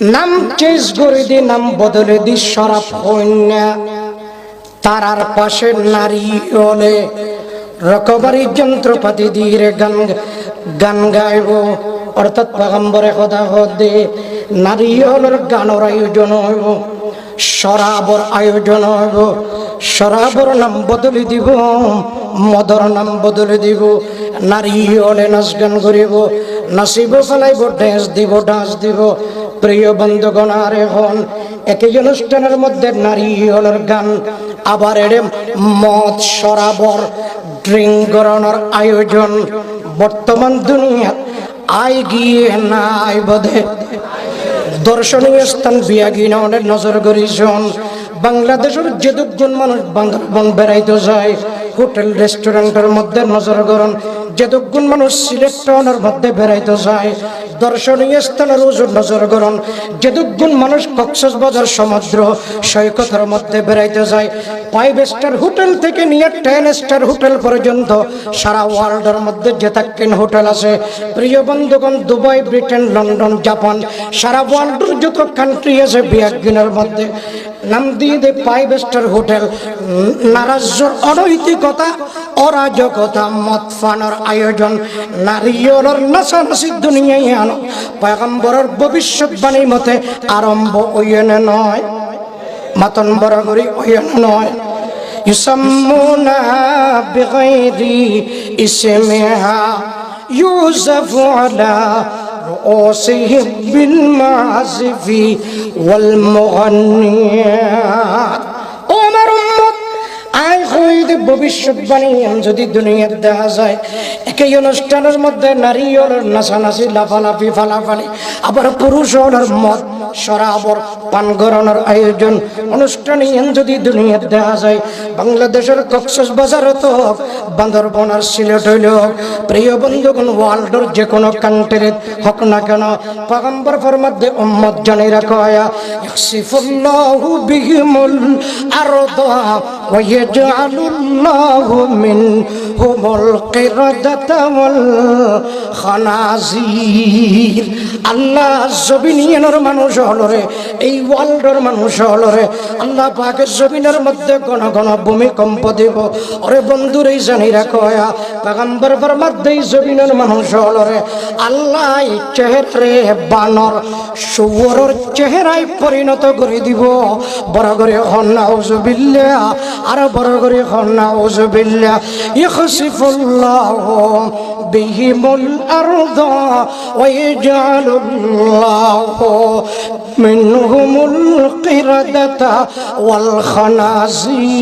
নাম চেঞ্জ করে দি, নাম বদলে দি সরাব কন্যা তারার পাশে নারী হলে রকবারি যন্ত্রপাতি দিয়ে গান গান গাইব। অর্থাৎ পাগম্বরে কথা দে নারী হলের গানের আয়োজন হইব শরাবর আয়োজন হইব শরাবর নাম বদলে দিব, মদর নাম বদলে দিব, নারী হলে নাচ গান করিব, নাচিব ফেলাইব ড্যান্স দিব, ডান্স দিব প্রিয় বন্ধুগণ, আর এখন একই অনুষ্ঠানের মধ্যে নারী হলের গান, আবার এর মদ, শরাবর, ড্রিঙ্ক করানোর আয়োজন। বর্তমান দুনিয়া আই গিয়ে নাই বোধে। দর্শনীয় স্থান বিয়াগিনের নজর করিছন বাংলাদেশের যেদুকজন মানুষ বান্দরবন বেড়াইতে যায়, হোটেল, রেস্টুরেন্টের মধ্যে নজর করুন যেদুকজন মানুষ সিলেট টাউনের মধ্যে বেড়াইতে যায়, দর্শনীয় স্থানের ওজন নজর করুন যেদুকজন মানুষ কক্সবাজার সমুদ্র সৈকতের মধ্যে বেড়াইতে যায় ফাইভ স্টার হোটেল থেকে নিয়ে টেন স্টার হোটেল পর্যন্ত সারা ওয়ার্ল্ডের মধ্যে যে থাকেন হোটেল আছে, প্রিয় বন্ধুগণ, দুবাই, ব্রিটেন, লন্ডন, জাপান, সারা ওয়ার্ল্ডের যত কান্ট্রি আছে বিয়াগিনের মধ্যে। নাম দিয়ে দে ফাইভ স্টার হোটেল নারাজ্যর অনৈতিকতা অরাজকতা মদ ফানোর আয়োজন নারীয়র নাচানাচি দুনিয়ায় আনো পয়গম্বরের ভবিষ্যৎবাণী মতে আরম্ভ ওইনে নয় মাতন বড় করি ওইনে নয় يسمونها بغير اسمها يوسف على رؤوسهم بالمعازف والمغنيات ওমর উম্মত আয় হইতে ভবিষ্যৎবাণী যদি দুনিয়ার দেখা যায় একই অনুষ্ঠানের মধ্যে নারী ওর নাচানাচি লাফালাফি ফালাফালি আবার পুরুষ ওর মদ সরাবর পান করানোর আয়োজন অনুষ্ঠান যদি দুনিয়ার দেখা যায়, বাংলাদেশের কক্সস বাজার তো হোক, বান্দরবন আর সিলেট হইল প্রিয় বন্ধুগণ, ওয়ার্ল্ডের যে কোনো কান্ট্রির হোক না কেন পগম্বর ফরমাদ্দে উম্মত জানি রাখয়া ইয়াকসিফুল্লাহু বিহিমুল আরদা ওয়া ইয়াজআলুল্লাহু মিনহুমুল কিরাদাতা ওয়াল খানাজির। আল্লাহ জবিনিয়ানোর মানুষ হলরে এই ওয়ার্ল্ডের মানুষ হলরে আল্লাহ পাকের জমিনের মধ্যে ঘন ঘন ভূমিকম্প দিব। ওরে বন্ধুর এই জানি রাখয়া পাগাম্বর ফরমাদ্দে এই জমিনের মানুষ হলরে আল্লাহ চেহারে বানর সুয়রের চেহারায় পরিণত করে দিব। বড় করে হন্না ওজবিল্লা আর বড় করে হন্না ওজবিল্লা ইখসিফুল্লাহ بهم الأرض ويجعل الله منهم القردة والخنازير.